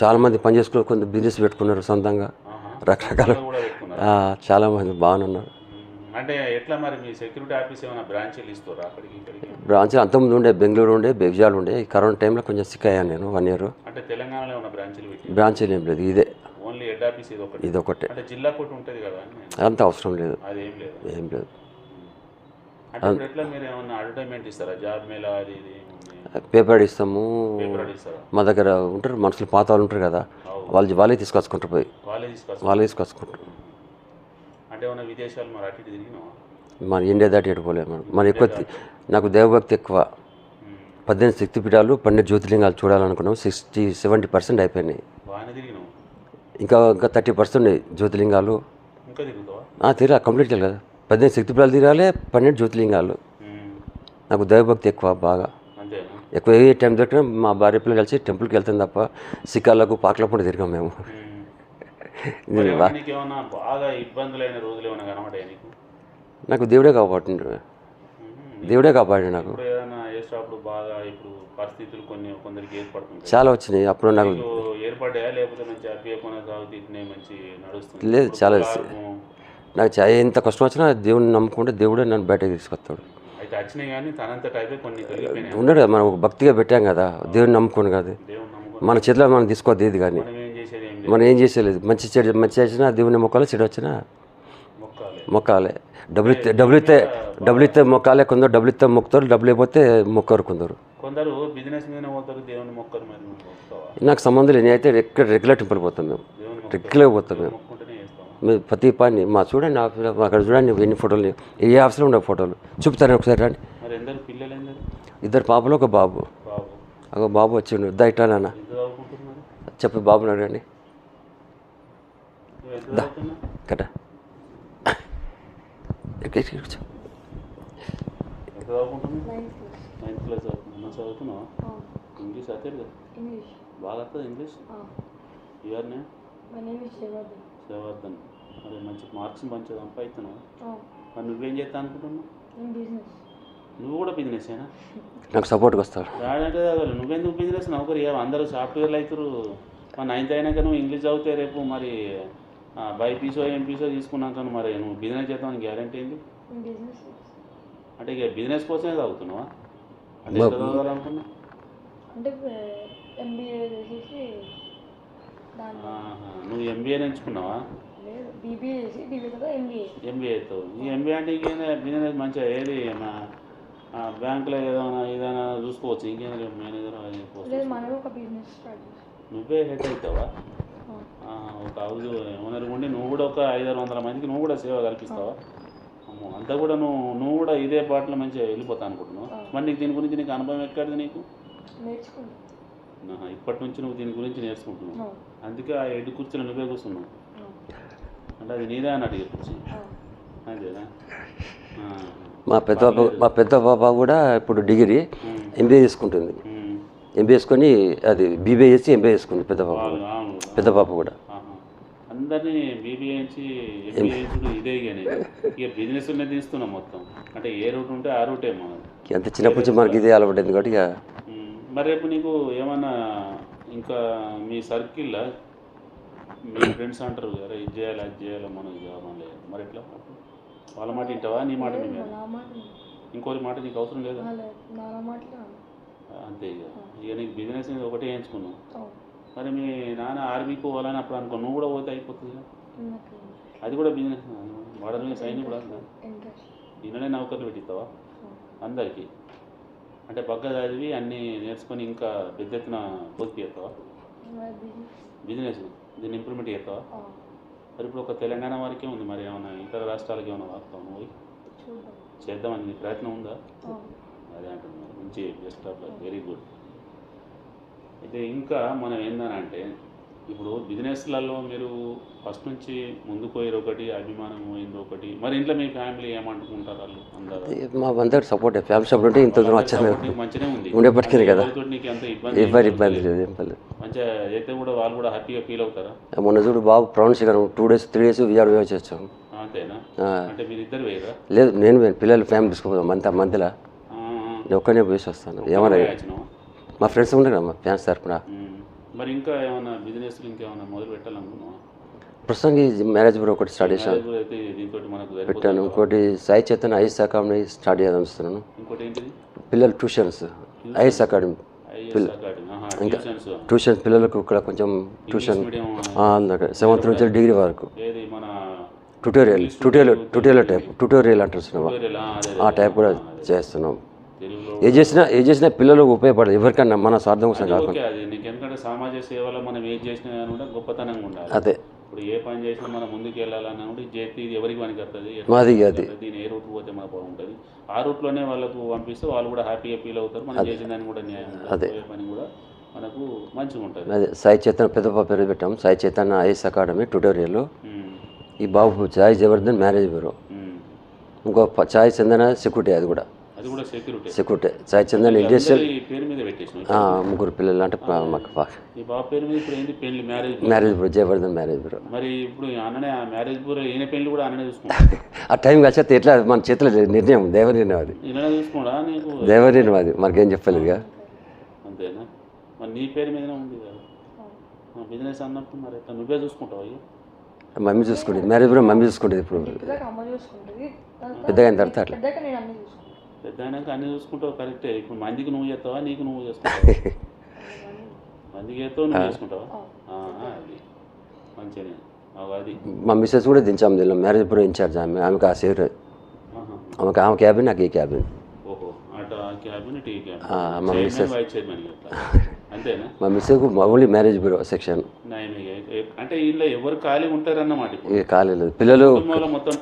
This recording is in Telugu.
చాలా మంది పని చేసుకుని కొంత బిజినెస్ పెట్టుకున్నారు సొంతంగా. రకరకాల వాళ్ళు కూడా పెట్టుకున్నారు. ఆ, చాలా మంది బాగానే ఉన్నారు మ్మ్. అంటే ఎట్లా మరి మీ సెక్యూరిటీ ఆఫీస్ ఏమైనా బ్రాంచీలు ఇస్తారా అక్కడికి ఇక్కడికి? బ్రాంచ్ అంతకుముందు ఉండే బెంగళూరు ఉండే బెగ్జాల్ ఉండే. ఈ కరోనా టైంలో కొంచెం సిక్ అయ్యాను నేను వన్ ఇయర్ అంటే తెలంగాణలో ఏమైనా బ్రాంచీలు పెట్టి బ్రాంచ్ ఏం లేదు ఇదే. ఓన్లీ హెడ్ ఆఫీస్ ఇది ఒకటి ఇది ఒకటే అంటే జిల్లా కోటి ఉంటుంది కదా అంత అవసరం లేదు. అదేం లేదు. ఏం లేదు. పేపర్ ఇస్తాము. మా దగ్గర ఉంటారు మనుషులు పాత వాళ్ళు ఉంటారు కదా వాళ్ళు వాళ్ళే తీసుకొచ్చుకుంటారు పోయి. వాళ్ళే తీసుకొచ్చుకుంటారు. మన ఇండియా దాటి ఎట్టుకోలేదు మనం. మన ఎక్కువ నాకు దేవభక్తి ఎక్కువ. పద్దెనిమిది శక్తిపీఠాలు పన్నెండు జ్యోతిలింగాలు చూడాలనుకున్నాం సిక్స్టీ సెవెంటీ పర్సెంట్ అయిపోయినాయి. ఇంకా ఇంకా థర్టీ పర్సెంట్ జ్యోతిలింగాలు ఆ, తిరగా కంప్లీట్ చేయాలి కదా. పద్దెనిమిది శక్తిపీఠాలు తిరగాలి పన్నెండు జ్యోతిలింగాలు. నాకు దైవభక్తి ఎక్కువ బాగా. ఎక్కువ ఏ టైం దొరికినా మా భార్య పిల్లలు కలిసి టెంపుల్కి వెళ్తాం తప్ప సిక్కాలకు పాకల పూట తిరిగాం మేము. నీకు బాగా ఇబ్బందులైన రోజులు దేవుడే కాపాడు దేవుడే కాపాడు నాకు. ఇప్పుడు ఏదైనా వేసేటప్పుడు బాగా ఇప్పుడు పరిస్థితులు కొన్ని కొందరికి ఏర్పడుతుంటాయి. చాలా వచ్చినాయి. అప్పుడు నాకు నీకు ఏర్పడ్డాయా? లేకపోతే మంచి హ్యాపీగా కొనసాగుతూ ఇట్నే మంచి నడుస్తుంది. లేదు, చాలా. నాకు ఎంత కష్టం వచ్చినా దేవుడిని నమ్ముకుంటే దేవుడే నన్ను బయటకు తీసుకొస్తాడు. అయితే ఉన్నాడు కదా మనం ఒక భక్తిగా పెట్టాం కదా దేవుడిని నమ్ముకోను కదా. మన చేతిలో మనం తీసుకోవద్దు ఇది కానీ మనం ఏం చేసేలేదు మంచి చెడు మంచి చేసినా దేవుని మొక్కాలి చెడు వచ్చినా? మొక్కాలి. డబ్బులు ఇస్తే డబ్బులు ఇస్తే డబ్బులు ఇస్తే మొక్కాలే కొందరు డబ్బులు ఇస్తే మొక్కుతారు డబ్బులు అయిపోతే మొక్కరు కొందరు. కొందరు బిజినెస్ మీద పోతారు దేవుని మొక్కరు మరి నువ్వు మొక్కుతావా నాకు సంబంధం లేదు. నేనైతే రెగ్యులర్ రెగ్యులర్ టెంపుల్ పోతాం మేము. రెగ్యులర్గా పోతాం మేము. మీరు ప్రతి పని మా చూడండి ఆఫీస్ అక్కడ చూడండి ఎన్ని ఫోటోలు ఏ ఆఫీస్లో ఉండే ఫోటోలు? చూపుతాను ఒకసారి రండి. ఇద్దరు పాపలు ఒక బాబు. బాబు. ఒక బాబు వచ్చిండు. దా ఇట్లా నాన్న? చెప్పి బాబుని అడగండి. చదువుతున్నావా? ఇంగ్లీష్ అయితే బాగా వస్తుంది English ఇవర్ name my name is Shivardhan Sevardhan మరి మంచి మార్క్స్ మంచిగా సంపాదిస్తున్నావు మరి నువ్వేం చేస్తా అనుకుంటున్నావు? బిజినెస్. నువ్వు కూడా బిజినెస్ అయినా నాకు సపోర్ట్గా వస్తాడు. రాడంటే చదవాలి నువ్వెందుకు బిజినెస్? నౌకరు అందరూ సాఫ్ట్వేర్లు అవుతారు మరి నైన్త్ అయినాక నువ్వు ఇంగ్లీష్ చదివితే రేపు మరి బైపీసో ఎంపీసో తీసుకున్నాక మరి నువ్వు బిజినెస్ చేద్దామని గ్యారంటీ బిజినెస్ అంటే ఇక బిజినెస్ కోసమే చదువుతున్నావా? అంటే ఎంబీఏ చేసేసి నువ్వు ఎంబీఏ ఎంచుకున్నావా బీబీఏ చేసి బీబీఏతో ఎంబీఏ ఎంబీఏతో ఈ ఎంబీఏ అంటే ఇంకేందా బిజినెస్ మంచిగా ఏది బ్యాంకులో ఏదైనా ఏదైనా చూసుకోవచ్చు. మేనేజర్ లేదు ఒక బిజినెస్ స్టార్ట్ నువ్వే హెడ్ అవుతావా? ఆ, ఒక హౌస్ ఓనర్ ఉండి నువ్వు కూడా ఒక ఐదారు వందల మందికి నువ్వు కూడా సేవ కల్పిస్తావా? అమ్మో అంతా కూడా నువ్వు నువ్వు కూడా ఇదే పాటలో మంచిగా వెళ్ళిపోతా అనుకుంటున్నావు? మరి నీకు దీని గురించి నీకు అనుభవం ఎక్కడిది నీకు? నేర్చుకుంటాం. ఇప్పటి నుంచి నువ్వు దీని గురించి నేర్చుకుంటున్నావు. అందుకే ఆ ఎడ్డు కుర్చీలో నువ్వే కూర్చున్నావు. అంటే అది నీదే అంతేనా ఆ. మా పెద్ద మా పెద్ద పాప కూడా ఇప్పుడు డిగ్రీ ఎంబీఏ తీసుకుంటుంది ఉమ్. ఎంబీఏ చేసుకొని అది బీబీఏ చేసి ఎంబీఏ చేసుకుంది పెద్ద పాప అవును. పెద్ద పాప కూడా. అందరినీ బీబీఏ నుంచి ఎంబీఏ ఇదే ఇక నేను ఇక బిజినెస్ ఉన్నది తీస్తున్నాం మొత్తం. అంటే ఏ రూట్ ఉంటే ఆ రూటే మనది అంత చిన్నప్పటి నుంచి మనకి ఇదే అలవాటు కాబట్టి. మరి రేపు నీకు ఏమన్నా ఇంకా మీ సర్కిల్లో మీ ఫ్రెండ్స్ అంటారు కదా ఇది చేయాలి అది చేయాలి మనం అని లేదు మరి ఎట్లా? వాళ్ళ మాట వింటావా? నీ మాట నీ నా మాట నీకు అవసరం లేదా? అంతే ఇక. ఇక నీకు బిజినెస్ మీద ఒకటే అవును. మరి మీ నాన్న ఆర్మీకి పోవాలని అప్పుడు అనుకో నువ్వు కూడా పోతే అయిపోతుంది అది కూడా బిజినెస్ మీద సైన్ కూడా నిన్ననే నౌకర్లు పెట్టిస్తావా? అందరికీ. అంటే పక్క చదివి అన్నీ నేర్చుకొని ఇంకా పెద్ద ఎత్తున పూర్తి చేస్తావా? బిజినెస్ బిజినెస్ దీన్ని ఇంప్రూవ్మెంట్ చేస్తావా? మరి ఇప్పుడు ఒక తెలంగాణ వారికే ఉంది మరి ఏమైనా ఇతర రాష్ట్రాలకి ఏమైనా వాస్తావు నువ్వు చూద్దాం. చేద్దామని నీ ప్రయత్నం ఉందా. అదే అంటున్నారు మంచి best of luck very good అయితే ఇంకా మనం ఏందనంటే ఇప్పుడు బిజినెస్లలో మీరు ఫస్ట్ నుంచి ముందుకు పోయారు ఒకటి అభిమానం పోయింది ఒకటి. మరి ఇంట్లో మీ ఫ్యామిలీ ఏమంటుకుంటారు వాళ్ళు? అందరూ? మా అందరికి సపోర్ట్ ఫ్యామిలీ సపోర్ట్ ఉంటే ఇంత దూరం మంచిగానే ఉంది. ఉండేప్పటికీ కదా. ఇబ్బంది ఎవరి ఇబ్బంది లేదు మంచిగా అయితే కూడా వాళ్ళు కూడా హ్యాపీగా ఫీల్ అవుతారా? మొన్న చూడు బాబు brown sugar two days three days Vijayawada వచ్చేసాం అంతేనా? ఆ, అంటే మీరు ఇద్దరు వేయరా? లేదు నేను. పిల్లలు ఫ్యామిలీ తీసుకుపోదాం. మంత్ మంత్లో? నేను ఒక్కనే పోయేసి వస్తాను. ఏమన్నా మా ఫ్రెండ్స్ ఉన్నారు కదా మా ఫ్యాన్స్ తరపున? మరి ఇంకా ఏమైనా బిజినెస్ ఇంకేమైనా మొదలు పెట్టాలనుకున్నావా? ప్రస్తుతానికి మ్యారేజ్ బ్యూరో ఒకటి స్టార్ట్ చేశాను. పెట్టాను. ఇంకోటి Sai Chetan IAS academy start చేయాలనుస్తున్నాను పిల్లలు tuitions IAS academy. IAS tuitions tuition పిల్లలకు ఇక్కడ కొంచెం ట్యూషన్ సెవెంత్ నుంచి డిగ్రీ వరకు. మన tutorial tutorial tutorial type tutorial tutorial, ఆ, టైప్ కూడా చేస్తున్నాం. ఏ చేసినా ఏ చేసినా పిల్లలకు ఉపయోగపడదు. ఎవరికైనా మన స్వార్థం కోసం కాకుండా ఎందుకంటే సమాజ సేవలో మనం ఏది చేసినా కూడా గొప్పతనంగా ఉండాలి. అదే. ఇప్పుడు ఏ పని చేసినా మనం ముందుకు వెళ్ళాలన్నా కూడా ఇది ఎవరికి పనికి వస్తుంది మాది అది. దీని ఏ రూట్ పోతే మనకు బాగుంటుంది? ఆ రూట్లోనే వాళ్ళకు పంపిస్తే వాళ్ళు కూడా హ్యాపీగా ఫీల్ అవుతారు. మనం చేసిన దాన్ని కూడా న్యాయం అదే. పని కూడా మనకు మంచిగా ఉంటుంది అదే సాయి చైతన్య పెద్ద పాప పేరు పెట్టాం Sai Chaitanya IAS academy tutorial. ఈ బాబు సాయి జబర్దన్ మ్యారేజ్ బ్యూరో. ఇంకో సాయి చందన సెక్యూరిటీ అది కూడా. సెక్యూరిటీ. సాయి చందన్ ఇండస్ట్రియల్ ముగ్గురు పిల్లలు అంటే మాకు marriage bureau? Jayavardhan marriage bureau. మరి ఇప్పుడు మ్యారేజ్ పెళ్ళి కూడా చూసుకుంటా. ఆ టైం కలిసి ఎట్లా మన చేతిలో. నిర్ణయం దేవ నిర్ణయం అది దేవ నిర్ణయం అది. మనకేం చెప్పలేదు ఇక అంతేనా? మరి నీ పేరు మీదనే ఉంది కదా. బిజినెస్ అన్నప్పుడు మరి ఎట్లా నువ్వే చూసుకుంటావు అయ్యో? మమ్మీ చూసుకుంటుంది. మ్యారేజ్ బ్యూరో మమ్మీ చూసుకుంటుంది ఇప్పుడు. పెద్దగా అయిన తర్వాత అట్లా. పెద్ద అయినాక అన్ని చూసుకుంటావు కరెక్టే. ఇప్పుడు మందికి నువ్వు చేస్తావా నీకు నువ్వు చేసుకుంటావా మందికి చేస్తావు నువ్వు చేసుకుంటావా? ఆ, అది. మంచిగా అది. మా మిస్సెస్ కూడా దించాము దీనిలో. మ్యారేజ్ బ్యూరో ఇన్ఛార్జ్ ఆమె ఆమెకు ఆ సేర్ ఆహా. ఆమెకు ఆమె క్యాబిన్ నాకు ఈ క్యాబిన్ ఓహో అటు ఆ క్యాబిన్ టీ ఆ, మా మిస్సెస్. మా missus only marriage bureau section. అంటే ఇంట్లో ఎవరు ఖాళీ ఉంటారన్నమాట ఇక కాలేదు పిల్లలు మొత్తం